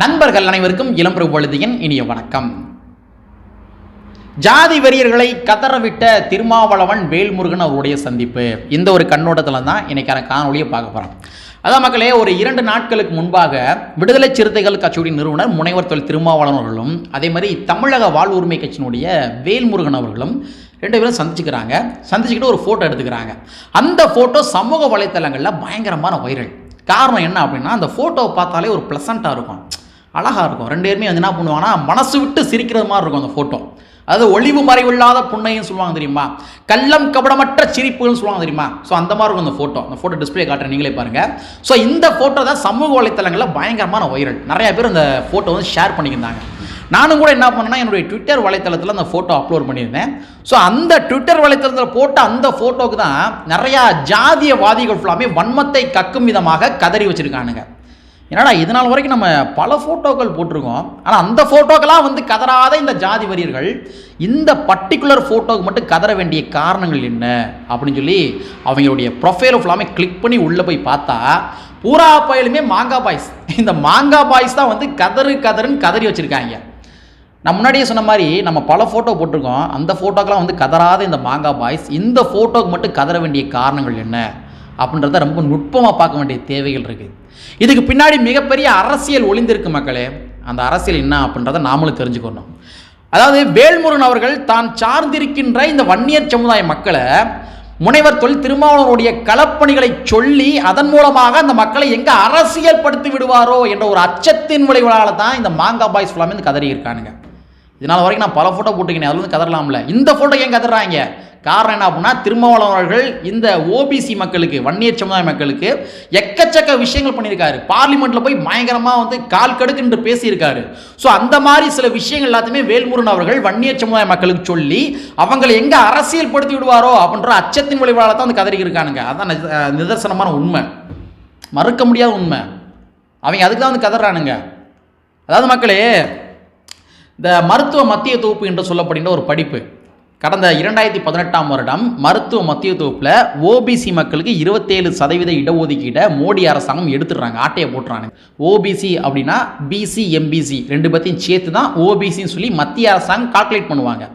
நண்பர்கள் அனைவருக்கும் இளம்பிரபு பொழுதியின் இனிய வணக்கம். ஜாதி வெறியர்களை கதறவிட்ட திருமாவளவன் வேல்முருகன் அவருடைய சந்திப்பு. இந்த ஒரு கண்ணோட்டத்தில் தான் இன்னைக்கான காணொலியை பார்க்க போகிறோம் அதான் மக்களே ஒரு இரண்டு நாட்களுக்கு முன்பாக விடுதலை சிறுத்தைகள் கட்சியுடைய நிறுவனர் முனைவர் தொழில் திருமாவளவன் அவர்களும் அதே மாதிரி தமிழக வாழ்வுரிமை கட்சியினுடைய வேல்முருகன் அவர்களும் ரெண்டு பேரும் சந்திச்சுக்கிறாங்க. சந்திச்சுக்கிட்டு ஒரு ஃபோட்டோ எடுத்துக்கிறாங்க. அந்த ஃபோட்டோ சமூக வலைத்தளங்களில் பயங்கரமான வைரல் காரணம் என்ன அப்படின்னா அந்த ஃபோட்டோவை பார்த்தாலே ஒரு ப்ளசண்ட்டாக இருக்கும். அழகாக இருக்கும். ரெண்டு பேருமே வந்து என்ன பண்ணுவாங்கன்னா மனசு விட்டு சிரிக்கிறது மாதிரி இருக்கும் அந்த ஃபோட்டோ அதாவது ஒளிவு மறைவில்லாத புண்ணையும் சொல்லுவாங்க தெரியுமா? கள்ளம் கபடமற்ற சிரிப்புன்னு சொல்லுவாங்க தெரியுமா? ஸோ அந்த மாதிரி இருக்கும் அந்த ஃபோட்டோ அந்த ஃபோட்டோ டிஸ்பிளே காட்டுறேன் நீங்களே பாருங்கள் ஸோ இந்த ஃபோட்டோ தான் சமூக வலைத்தளங்களில் பயங்கரமான வைரல் நிறையா பேர் அந்த ஃபோட்டோ வந்து ஷேர் பண்ணியிருந்தாங்க நானும் கூட என்ன பண்ணேன்னா என்னுடைய ட்விட்டர் வலைத்தளத்தில் அந்த ஃபோட்டோ அப்லோட் பண்ணியிருந்தேன். ஸோ அந்த ட்விட்டர் வலைத்தளத்தில் போட்ட அந்த ஃபோட்டோவுக்கு தான் நிறையா ஜாதியவாதிகள் ஃபுல்லாமே வன்மத்தை கக்கும் விதமாக கதறி வச்சுருக்கானுங்க. என்னடா இது நாள் வரைக்கும் நம்ம பல ஃபோட்டோக்கள் போட்டிருக்கோம். ஆனால் அந்த ஃபோட்டோக்கெல்லாம் வந்து கதறாத இந்த ஜாதி வரியர்கள் இந்த பர்டிகுலர் ஃபோட்டோக்கு மட்டும் கதற வேண்டிய காரணங்கள் என்ன? அப்படின்னு சொல்லி அவங்களுடைய ப்ரொஃபைல் ஃபுல்லாமே கிளிக் பண்ணி உள்ளே போய் பார்த்தா பூரா பாயிலுமே மாங்கா பாய்ஸ் இந்த மாங்கா பாய்ஸ் தான் வந்து கதறு கதறுன்னு கதறி வச்சுருக்காங்க. நான் முன்னாடியே சொன்ன மாதிரி நம்ம பல ஃபோட்டோ போட்டிருக்கோம். அந்த ஃபோட்டோக்கெல்லாம் வந்து கதறாத இந்த மாங்கா பாய்ஸ் இந்த ஃபோட்டோக்கு மட்டும் கதற வேண்டிய காரணங்கள் என்ன? அப்படின்றத ரொம்ப நுட்பமாக பார்க்க வேண்டிய தேவைகள் இருக்குது இதுக்கு பின்னாடி மிகப்பெரிய அரசியல் ஒளிந்திருக்கு மக்களே. அந்த அரசியல் என்ன அப்படின்றத நாமளும் தெரிஞ்சுக்கணும். அதாவது வேல்முருகன் அவர்கள் தான் சார்ந்திருக்கின்ற இந்த வன்னியர் சமுதாய மக்களை முனைவர் தொழில் திருமாவளவனுடைய களப்பணிகளை சொல்லி அதன் மூலமாக அந்த மக்களை எங்க அரசியல் படுத்தி விடுவாரோ என்ற ஒரு அச்சத்தின் விளைவுகளால் தான் இந்த மாங்கா பாய்ஸ் ஃபுல்லாமே வந்து கதறி இருக்கானுங்க. இதனால் வரைக்கும் நான் பல ஃபோட்டோ போட்டுக்கினேன் அதில் வந்து கதறலாம்ல. இந்த ஃபோட்டோ ஏன் கதறாங்க? காரணம் என்ன அப்படின்னா திருமாவளவன் அவர்கள் இந்த ஓபிசி மக்களுக்கு வன்னியர் சமுதாய மக்களுக்கு எக்கச்சக்க விஷயங்கள் பண்ணியிருக்காரு. பார்லிமெண்ட்டில் போய் பயங்கரமாக வந்து கால் கடுக்குன்று பேசியிருக்காரு. ஸோ அந்த மாதிரி சில விஷயங்கள் எல்லாத்தையுமே வேல்முருகன் அவர்கள் வன்னியர் சமுதாய மக்களுக்கு சொல்லி அவங்களை எங்கே அரசியல் படுத்தி விடுவாரோ அப்படின்ற அச்சத்தின் விளைவால தான் வந்து கதறி இருக்கானுங்க. அதான் நிதர்சனமான உண்மை. மறுக்க முடியாத உண்மை. அவங்க அதுக்கு தான் வந்து கதறானுங்க. அதாவது மக்களே இந்த மருத்துவ மத்திய தொகுப்பு என்று சொல்லப்படுகின்ற ஒரு படிப்பு. கடந்த இரண்டாயிரத்தி பதினெட்டாம் வருடம் மருத்துவ மத்திய தொகுப்பில் ஓபிசி மக்களுக்கு இருபத்தேழு சதவீத இடஒதுக்கீட்டை மோடி அரசாங்கம் எடுத்துடுறாங்க. ஆட்டையை போட்டுறாங்க ஓபிசி அப்படின்னா பிசி எம்பிசி ரெண்டு பற்றியும் சேர்த்து தான் ஓபிசின்னு சொல்லி மத்திய அரசாங்கம் கால்குலேட் பண்ணுவாங்க.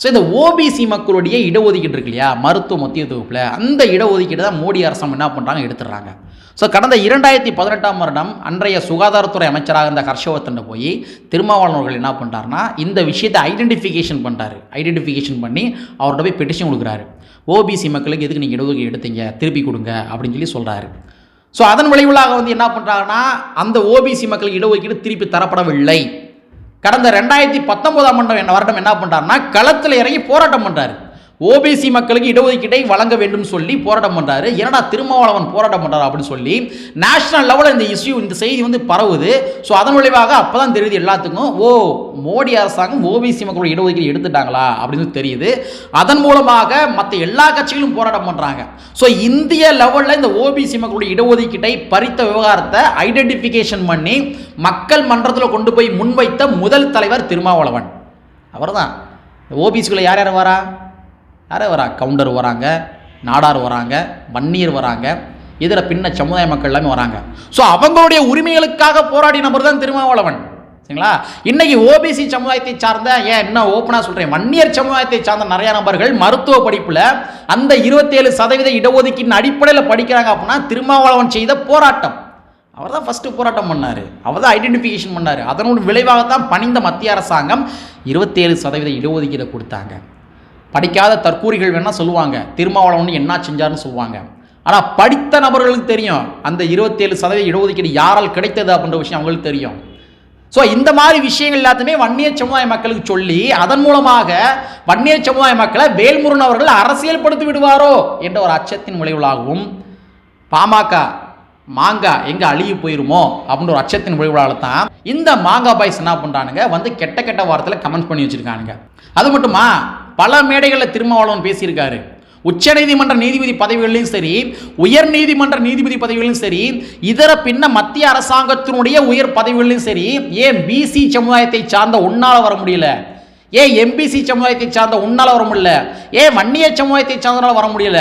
ஸோ இந்த ஓபிசி மக்களுடைய இடஒதுக்கீடு இருக்கு இல்லையா? மருத்துவ மத்திய தொகுப்பில் அந்த இடஒதுக்கீடு தான் மோடி அரசாங்கம் என்ன பண்ணுறாங்க எடுத்துடுறாங்க. ஸோ கடந்த இரண்டாயிரத்தி பதினெட்டாம் வருடம் அன்றைய சுகாதாரத்துறை அமைச்சராக இருந்த ஹர்ஷவர்தன் போய் திருமாவளவன் அவர்கள் என்ன பண்ணுறாருனா இந்த விஷயத்தை ஐடென்டிஃபிகேஷன் பண்ணுறாரு ஐடென்டிஃபிகேஷன் பண்ணி அவர்கிட்ட போய் பெட்டிஷன் கொடுக்குறாரு. ஓபிசி மக்களுக்கு எதுக்கு நீங்கள் இடஒதுக்கீடு எடுத்தீங்க? திருப்பி கொடுங்க அப்படின்னு சொல்லி சொல்கிறாரு ஸோ அதன் விளைவுலாக வந்து என்ன பண்ணுறாங்கன்னா அந்த ஓபிசி மக்களுக்கு இடஒதுக்கீடு திருப்பி தரப்படவில்லை. கடந்த ரெண்டாயிரத்தி பத்தொன்பதாம் ஆண்டு என்ன வருடம் என்ன பண்ணுறாருன்னா களத்தில் இறங்கி போராட்டம் பண்ணுறாரு ஓபிசி மக்களுக்கு இடஒதுக்கீட்டை வழங்க வேண்டும் சொல்லி போராட்டம் பண்ணுறாரு என்னடா திருமாவளவன் போராட்டம் பண்ணுறாரு அப்படின்னு சொல்லி நேஷனல் லெவலில் இந்த இஷ்யூ இந்த செய்தி வந்து பரவுது. ஸோ அதன் விளைவாக அப்போ தான் தெரியுது எல்லாத்துக்கும் ஓ மோடி அரசாங்கம் ஓபிசி மக்களோட இடஒதுக்கீடு எடுத்துட்டாங்களா அப்படின்னு தெரியுது. அதன் மூலமாக மற்ற எல்லா கட்சிகளும் போராட்டம் பண்ணுறாங்க ஸோ இந்திய லெவலில் இந்த ஓபிசி மக்களுடைய இடஒதுக்கீட்டை பறித்த விவகாரத்தை ஐடென்டிஃபிகேஷன் பண்ணி மக்கள் மன்றத்தில் கொண்டு போய் முன்வைத்த முதல் தலைவர் திருமாவளவன். அவர்தான். இந்த ஓபிசிக்குள்ளே யார் யார் வரா? யாரே வரா கவுண்டர் வராங்க நாடார் வராங்க வன்னியர் வராங்க இதில் பின்ன சமுதாய மக்கள் எல்லாமே வராங்க. ஸோ அவங்களுடைய உரிமைகளுக்காக போராடி நபர் தான் திருமாவளவன். சரிங்களா? இன்னைக்கு ஓபிசி சமுதாயத்தை சார்ந்த ஏன் என்ன ஓப்பனாக சொல்கிறேன் வன்னியர் சமுதாயத்தை சார்ந்த நிறைய நபர்கள் மருத்துவ படிப்பில் அந்த இருபத்தேழு சதவீத இடஒதுக்கீட்டின் அடிப்படையில் படிக்கிறாங்க அப்படின்னா திருமாவளவன் செய்த போராட்டம். அவர் தான் ஃபஸ்ட்டு போராட்டம் பண்ணார். அவர் தான் ஐடென்டிஃபிகேஷன் பண்ணார். அதனோட விளைவாகத்தான் பணிந்த மத்திய அரசாங்கம் இருபத்தேழு சதவீத இடஒதுக்கீடை கொடுத்தாங்க. படிக்காத தற்கூரிகள் வேணால் சொல்லுவாங்க. திருமாவளவன் என்ன செஞ்சாருன்னு சொல்லுவாங்க. ஆனால் படித்த நபர்களுக்கு தெரியும். அந்த இருபத்தேழு சதவீத இடஒதுக்கீடு யாரால் கிடைத்தது அப்படின்ற விஷயம் அவங்களுக்கு தெரியும். ஸோ இந்த மாதிரி விஷயங்கள் எல்லாத்தையுமே வன்னியர் சமுதாய மக்களுக்கு சொல்லி அதன் மூலமாக வன்னியர் சமுதாய மக்களை வேல்முருகன் அவர்கள் அரசியல் படுத்தி விடுவாரோ என்ற ஒரு அச்சத்தின் விளைவுகளாகவும் பாமக மாங்கா எங்கே அழுகி போயிருமோ அப்படின்ற ஒரு அச்சத்தின் விளைவுகளால் தான் இந்த மாங்கா பாய்ஸ் என்ன பண்ணுறானுங்க வந்து கெட்ட கெட்ட வாரத்தில் கமெண்ட் பண்ணி வச்சுருக்கானுங்க. அது மட்டுமா? பல மேடைகளில் திருமாவளவன் பேசியிருக்காரு. உச்சநீதிமன்ற நீதிபதி பதவிகளிலும் சரி உயர் நீதிமன்ற நீதிபதி பதவிகளிலும் சரி இதர பின்ன மத்திய அரசாங்கத்தினுடைய உயர் பதவிகளிலும் சரி ஏன் பிசி சமுதாயத்தை சார்ந்த உன்னால் வர முடியல? ஏன் எம்பிசி சமுதாயத்தை சார்ந்த உன்னால் வர முடியல? ஏன் வன்னிய சமுதாயத்தை சார்ந்தனால வர முடியல?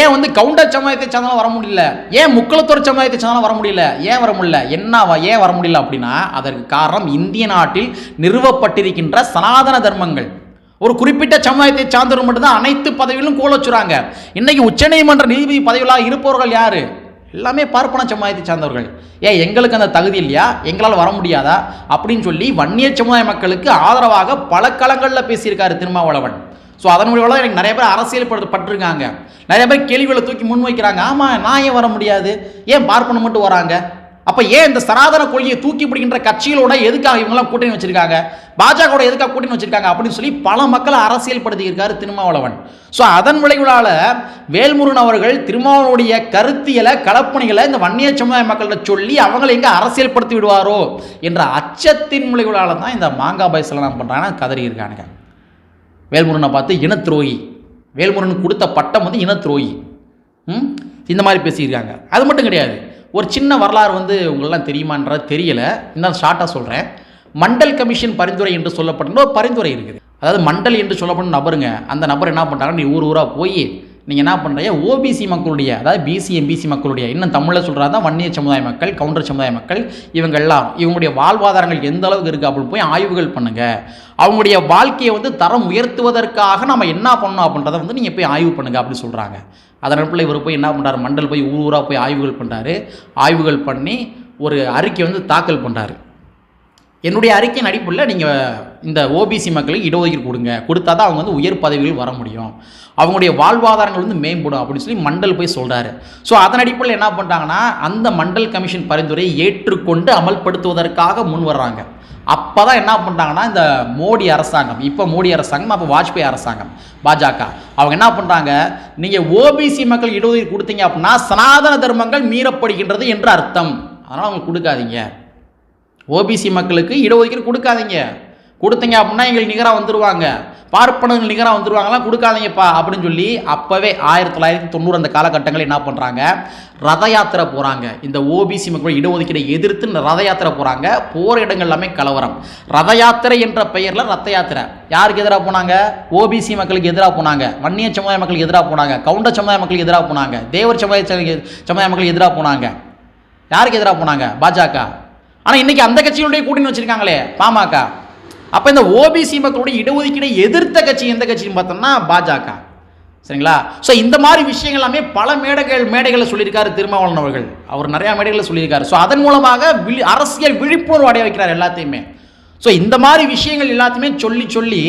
ஏன் வந்து கவுண்டர் சமுதாயத்தை சார்ந்தாலும் வர முடியல? ஏன் முக்குளத்தூர் சமுதாயத்தை சார்ந்தாலும் வர முடியல? ஏன் வர முடியல? என்ன ஏன் வர முடியல அப்படின்னா அதற்கு காரணம் இந்திய நாட்டில் நிறுவப்பட்டிருக்கின்ற சனாதன தர்மங்கள். ஒரு குறிப்பிட்ட சமுதாயத்தை சார்ந்தவர் மட்டும்தான் அனைத்து பதவிகளும் கோல வச்சுறாங்க இன்னைக்கு உச்சநீதிமன்ற நீதிபதி பதவிகளாக இருப்பவர்கள் யாரு? எல்லாமே பார்ப்பன சமுதாயத்தை சார்ந்தவர்கள். ஏன் எங்களுக்கு அந்த தகுதி இல்லையா? எங்களால் வர முடியாதா? அப்படின்னு சொல்லி வன்னிய சமுதாய மக்களுக்கு ஆதரவாக பல களங்களில் பேசியிருக்காரு திருமாவளவன். ஸோ அதன் மூலியமாக எனக்கு நிறைய பேர் அரசியல் பட்டிருக்காங்க. நிறைய பேர் கேள்விகளை தூக்கி முன் வைக்கிறாங்க. ஆமாம் நான் ஏன் வர முடியாது? ஏன் பார்ப்பன மட்டும் வராங்க? அப்போ ஏன் இந்த சனாதன கொள்கையை தூக்கி பிடிக்கின்ற கட்சிகளோட எதுக்காக இவங்கெல்லாம் கூட்டணி வச்சிருக்காங்க? பாஜகவோட எதுக்காக கூட்டணி வச்சிருக்காங்க அப்படின்னு சொல்லி பல மக்களை அரசியல் படுத்தியிருக்காரு திருமாவளவன். ஸோ அதன் விளைவுகளால் வேல்முருகன் அவர்கள் திருமாவளவனுடைய கருத்தியலை கலப்பணிகளை இந்த வன்னிய சமுதாய மக்கள்கிட்ட சொல்லி அவங்களை எங்கே அரசியல் படுத்தி விடுவாரோ என்ற அச்சத்தின் விளைவுகளால் தான் இந்த மாங்கா பயசெல்லாம் நான் பண்ணுறாங்கன்னா கதறி இருக்கானுங்க. வேல்முருகனை பார்த்து இனத்துரோகி வேல்முருகன் கொடுத்த பட்டம் வந்து இனத்துரோகி இந்த மாதிரி பேசியிருக்காங்க. அது மட்டும் கிடையாது. ஒரு சின்ன வரலாறு வந்து உங்களெலாம் தெரியுமான்றது தெரியல. இருந்தாலும் ஷார்ட்டாக சொல்கிறேன் மண்டல் கமிஷன் பரிந்துரை என்று சொல்லப்பட்ட ஒரு பரிந்துரை இருக்குது. அதாவது மண்டல் என்று சொல்லப்படும் நபருங்க அந்த நபர் என்ன பண்ணுறாங்க நீ ஊர் ஊராக போய் நீங்கள் என்ன பண்ணுறீங்க ஓபிசி மக்களுடைய அதாவது பிசி எம்பிசி மக்களுடைய இன்னும் தமிழில் சொல்கிறா தான் வன்னிய சமுதாய மக்கள் கவுண்டர் சமுதாய மக்கள் இவங்க எல்லாம் இவங்களுடைய வாழ்வாதாரங்கள் எந்த அளவுக்கு இருக்குது அப்படின்னு போய் ஆய்வுகள் பண்ணுங்கள் அவங்களுடைய வாழ்க்கையை வந்து தரம் உயர்த்துவதற்காக நம்ம என்ன பண்ணணும் அப்படின்றத வந்து நீங்கள் போய் ஆய்வு பண்ணுங்கள் அப்படின்னு சொல்கிறாங்க அதன் அடிப்படையில் இவர் போய் என்ன பண்ணுறாரு மண்டல் போய் ஊர் ஊராக போய் ஆய்வுகள் பண்ணுறாரு ஆய்வுகள் பண்ணி ஒரு அறிக்கை வந்து தாக்கல் பண்ணுறாரு என்னுடைய அறிக்கையின் அடிப்படையில் நீங்கள் இந்த ஓபிசி மக்களுக்கு இடஒதுக்கீடு கொடுங்க. கொடுத்தா தான் அவங்க வந்து உயர் பதவிகள் வர முடியும். அவங்களுடைய வாழ்வாதாரங்கள் வந்து மேம்படும் அப்படின்னு சொல்லி மண்டல் போய் சொல்கிறாரு ஸோ அதன் அடிப்படையில் என்ன பண்ணுறாங்கன்னா அந்த மண்டல் கமிஷன் பரிந்துரையை ஏற்றுக்கொண்டு அமல்படுத்துவதற்காக முன் வர்றாங்க அப்போ தான் என்ன பண்ணுறாங்கன்னா இந்த மோடி அரசாங்கம் இப்போ மோடி அரசாங்கம் அப்போ வாஜ்பாய் அரசாங்கம் பாஜக. அவங்க என்ன பண்ணுறாங்க நீங்கள் ஓபிசி மக்கள் இடஒதுக்கீடு கொடுத்தீங்க அப்படின்னா சனாதன தர்மங்கள் மீறப்படுகின்றது என்று அர்த்தம். அதனால் அவங்க கொடுக்காதீங்க. ஓபிசி மக்களுக்கு இடஒதுக்கீடு கொடுக்காதீங்க. கொடுத்தீங்க அப்படின்னா எங்களுக்கு நிகராக வந்துடுவாங்க பார்ப்பனர்கள் நிகராக வந்துருவாங்களாம் கொடுக்காதீங்கப்பா அப்படின்னு சொல்லி அப்போவே ஆயிரத்தி தொள்ளாயிரத்தி தொண்ணூறு அந்த காலகட்டங்களில் என்ன பண்ணுறாங்க ரத யாத்திரை போகிறாங்க இந்த ஓபிசி மக்கள் இடஒதுக்கீடை எதிர்த்து இந்த ரத யாத்திரை போகிறாங்க போகிற இடங்கள் எல்லாமே கலவரம். ரத யாத்திரை என்ற பெயரில் ரத்த யாத்திரை. யாருக்கு எதிராக போனாங்க? ஓபிசி மக்களுக்கு எதிராக போனாங்க. வன்னிய சமுதாய மக்களுக்கு எதிராக போனாங்க. கவுண்டர் சமுதாய மக்களுக்கு எதிராக போனாங்க. தேவர் சமுதாய சமுதாய மக்களுக்கு எதிராக போனாங்க. யாருக்கு எதிராக போனாங்க? பாஜக. ஆனால் இன்னைக்கு அந்த கட்சிகளுடைய கூட்டணி வச்சிருக்காங்களே பாமக. அப்போ இந்த ஓபிசி மக்களுடைய இடஒதுக்கீடை எதிர்த்த கட்சி எந்த கட்சின்னு பார்த்தோம்னா பாஜக. சரிங்களா? ஸோ இந்த மாதிரி விஷயங்கள் எல்லாமே பல மேடைகள் மேடைகளில் சொல்லியிருக்காரு திருமாவளவன் அவர்கள். அவர் நிறையா மேடைகளில் சொல்லியிருக்காரு. ஸோ அதன் மூலமாக விழி அரசியல் விழிப்புணர்வு அடைய வைக்கிறார் எல்லாத்தையுமே. ஸோ இந்த மாதிரி விஷயங்கள் எல்லாத்தையுமே சொல்லி சொல்லி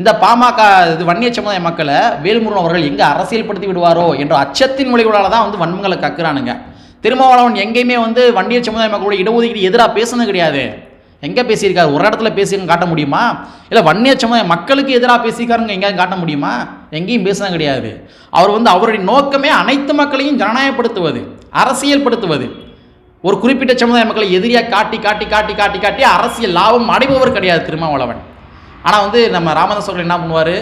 இந்த பாமக இது வன்னிய சமுதாய மக்களை வேல்முருகன் அவர்கள் எங்கே அரசியல்படுத்தி விடுவாரோ என்ற அச்சத்தின் மொழிகளால் தான் வந்து வன்மங்களை கக்குறானுங்க. திருமாவளவன் எங்கேயுமே வந்து வன்னிய சமுதாய மக்களோட இடஒதுக்கீடு எதிராக பேசுனது கிடையாது. எங்கே பேசியிருக்காரு? ஒரு இடத்துல பேசி காட்ட முடியுமா? இல்லை வன்னிய சமுதாய மக்களுக்கு எதிராக பேசியிருக்காருங்க எங்கேயாவது காட்ட முடியுமா? எங்கேயும் பேசினா கிடையாது. அவர் வந்து அவருடைய நோக்கமே அனைத்து மக்களையும் ஜனநாயகப்படுத்துவது அரசியல்படுத்துவது. ஒரு குறிப்பிட்ட சமுதாய மக்களை எதிரியாக காட்டி காட்டி காட்டி காட்டி காட்டி அரசியல் லாபம் அடைபவர் கிடையாது திருமாவளவன். ஆனால் வந்து நம்ம ராமதாஸ் அவர்கள் என்ன பண்ணுவார்?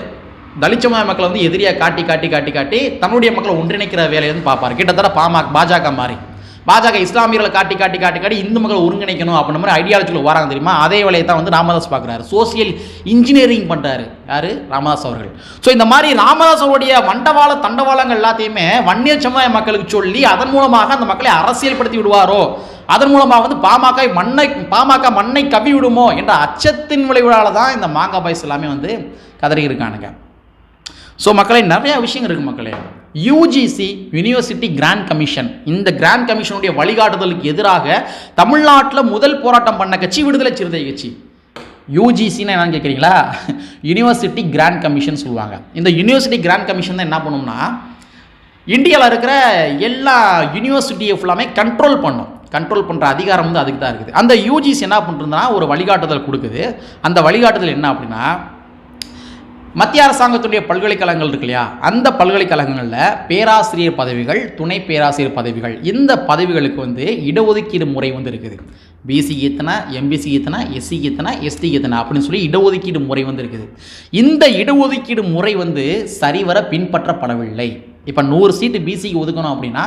தலித் சமுதாய மக்களை வந்து எதிரியாக காட்டி காட்டி காட்டி காட்டி தன்னுடைய மக்களை ஒன்றிணைக்கிற வேலையை வந்து பார்ப்பார். கிட்டத்தட்ட பாமக பாஜக மாதிரி. பாஜக இஸ்லாமியர்களை காட்டி காட்டி காட்டி காட்டி இந்து மக்களை ஒருங்கிணைக்கணும் அப்படின்ற மாதிரி ஐடியாலஜிக்குள்ள வராங்க தெரியுமா? அதே வேலையை தான் வந்து ராமதாஸ் பார்க்குறாரு. சோசியல் இன்ஜினியரிங் பண்ணுறாரு யார்? ராமதாஸ் அவர்கள். ஸோ இந்த மாதிரி ராமதாஸ் அவருடைய மண்டவாள தண்டவாளங்கள் எல்லாத்தையுமே வன்னிய சமுதாய மக்களுக்கு சொல்லி அதன் மூலமாக அந்த மக்களை அரசியல்படுத்தி விடுவாரோ? அதன் மூலமாக வந்து பாமக மண்ணை பாமக மண்ணை கவி விடுமோ? என்ற அச்சத்தின் விளைவுகளால் தான் இந்த மாங்கா பாய்ஸ் எல்லாமே வந்து கதறி இருக்கானுங்க ஸோ மக்களே நிறையா விஷயங்கள் இருக்குது மக்களே. யூஜிசி யூனிவர்சிட்டி கிராண்ட் கமிஷன் இந்த கிராண்ட் கமிஷனுடைய வழிகாட்டுதலுக்கு எதிராக தமிழ்நாட்டில் முதல் போராட்டம் பண்ண கட்சி விடுதலை சிறுத்தை கட்சி. யூஜிசின்னு என்னன்னு கேட்குறீங்களா யூனிவர்சிட்டி கிராண்ட் கமிஷன் சொல்லுவாங்க. இந்த யூனிவர்சிட்டி கிராண்ட் கமிஷன் தான் என்ன பண்ணும்னா இந்தியாவில் இருக்கிற எல்லா யூனிவர்சிட்டியை ஃபுல்லாமே கண்ட்ரோல் பண்ணும். கண்ட்ரோல் பண்ணுற அதிகாரம் வந்து அதுக்கு தான் இருக்குது. அந்த யூஜிசி என்ன பண்ணுறதுனா ஒரு வழிகாட்டுதல் கொடுக்குது. அந்த வழிகாட்டுதல் என்ன அப்படின்னா மத்திய அரசாங்கத்துடைய பல்கலைக்கழகங்கள் இருக்கு இல்லையா? அந்த பல்கலைக்கழகங்களில் பேராசிரியர் பதவிகள் துணை பேராசிரியர் பதவிகள் இந்த பதவிகளுக்கு வந்து இடஒதுக்கீடு முறை வந்து இருக்குது. பிசி எத்தனை எம்பிசி எத்தனை எஸ்சி எத்தனை எஸ்டி எத்தனை அப்படின்னு சொல்லி இடஒதுக்கீடு முறை வந்து இருக்குது. இந்த இடஒதுக்கீடு முறை வந்து சரிவர பின்பற்றப்படவில்லை. இப்போ நூறு சீட்டு பிசிக்கு ஒதுக்கணும் அப்படின்னா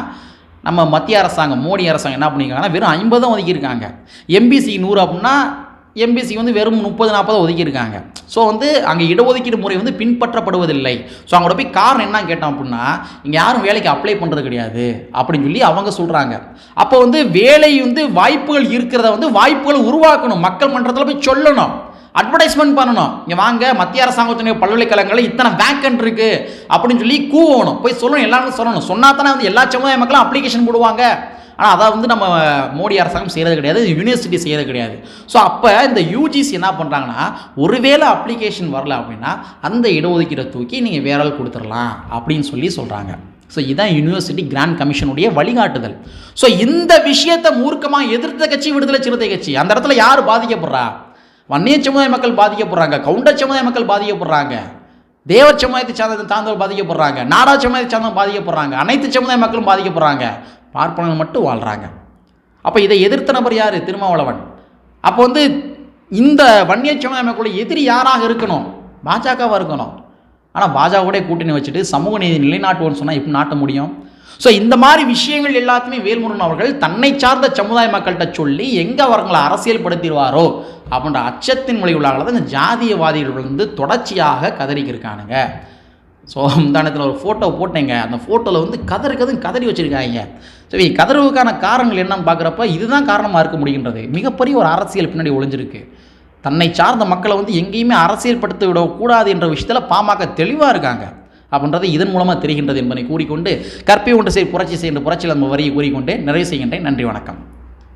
நம்ம மத்திய அரசாங்கம் மோடி அரசாங்கம் என்ன பண்ணியிருக்காங்கன்னா வெறும் ஐம்பதும் ஒதுக்கியிருக்காங்க. எம்பிசி நூறு அப்படின்னா எம்பிசி வந்து வெறும் முப்பது நாற்பது ஒதுக்கியிருக்காங்க. ஸோ வந்து அங்கே இடஒதுக்கீடு முறை வந்து பின்பற்றப்படுவதில்லை. ஸோ அவங்களோட போய் காரணம் என்ன கேட்டோம் அப்படின்னா இங்கே யாரும் வேலைக்கு அப்ளை பண்ணுறது கிடையாது அப்படின்னு சொல்லி அவங்க சொல்கிறாங்க அப்போ வந்து வேலை வந்து வாய்ப்புகள் இருக்கிறத வந்து வாய்ப்புகளை உருவாக்கணும். மக்கள் மன்றத்தில் போய் சொல்லணும். அட்வர்டைஸ்மெண்ட் பண்ணணும். இங்கே வாங்க மத்திய அரசாங்கத்தினுடைய பல்கலைக்கழகங்களில் இத்தனை வேக்கன்ட் இருக்கு அப்படின்னு சொல்லி கூவணும். போய் சொல்லணும். எல்லாரும் சொல்லணும். சொன்னா தானே வந்து எல்லா சமுதாய மக்களும் அப்ளிகேஷன் போடுவாங்க. ஆனால் அதை வந்து நம்ம மோடி அரசாங்கம் செய்கிறது கிடையாது யூனிவர்சிட்டி செய்கிறது கிடையாது. ஸோ அப்போ இந்த யூஜிசி என்ன பண்ணுறாங்கன்னா ஒருவேளை அப்ளிகேஷன் வரல அப்படின்னா அந்த இடஒதுக்கீடை தூக்கி நீங்கள் வேற ஆள் கொடுத்துடலாம் அப்படின்னு சொல்லி சொல்கிறாங்க ஸோ இதுதான் யூனிவர்சிட்டி கிராண்ட் கமிஷனுடைய வழிகாட்டுதல். ஸோ இந்த விஷயத்தை மூர்க்கமாக எதிர்த்த கட்சி விடுதலை சிறுத்தை கட்சி. அந்த இடத்துல யார் பாதிக்கப்படுறா? வன்னிய சமுதாய மக்கள் பாதிக்கப்படுறாங்க. கவுண்டர் சமுதாய மக்கள் பாதிக்கப்படுறாங்க. தேவர் சமுதாயத்தை சார்ந்த சார்ந்தவர் பாதிக்கப்படுறாங்க. நாடா சமுதாயத்தை சார்ந்தவங்க பாதிக்கப்படுறாங்க. அனைத்து சமுதாய மக்களும் பாதிக்கப்படுறாங்க. பார்ப்பனர்கள் மட்டும் வாழ்கிறாங்க அப்போ இதை எதிர்த்த நபர் யார்? திருமாவளவன். அப்போ வந்து இந்த வன்னிய சமுதாய மக்களுடைய எதிரி யாராக இருக்கணும்? பாஜகவாக இருக்கணும். ஆனால் பாஜகவோட கூட்டணி வச்சுட்டு சமூக நீதி நிலைநாட்டுவோன்னு சொன்னால் எப்படி நாட்ட முடியும்? ஸோ இந்த மாதிரி விஷயங்கள் எல்லாத்தையுமே வேல்முருகன் அவர்கள் தன்னை சார்ந்த சமுதாய மக்கள்கிட்ட சொல்லி எங்கே அவர்களை அரசியல்படுத்திடுவாரோ அப்படின்ற அச்சத்தின் மொழிகளால் தான் இந்த ஜாதியவாதிகள் வந்து தொடர்ச்சியாக கதறிக்கிருக்கானுங்க. ஸோ முந்தானத்தில் ஒரு ஃபோட்டோ போட்டேங்க. அந்த ஃபோட்டோவில் வந்து கதறு கதறு கதறி வச்சுருக்காங்க. சரி கதறுவுக்கான காரணங்கள் என்னன்னு பார்க்குறப்ப இதுதான் காரணமாக இருக்க முடிகின்றது. மிகப்பெரிய ஒரு அரசியல் பின்னாடி ஒளிஞ்சிருக்கு. தன்னை சார்ந்த மக்களை வந்து எங்கேயுமே அரசியல்படுத்த விடக்கூடாது என்ற விஷயத்தில் பாமக தெளிவாக இருக்காங்க. அப்படின்றது இதன் மூலமாக தெரிகின்றது என்பதை கூறிக்கொண்டு கற்பை ஒன்று செய்ய புரட்சி செய்கின்ற புரட்சியில் நம்ம வரியை கூறிக்கொண்டு நிறைவு செய்கின்றேன். நன்றி வணக்கம்.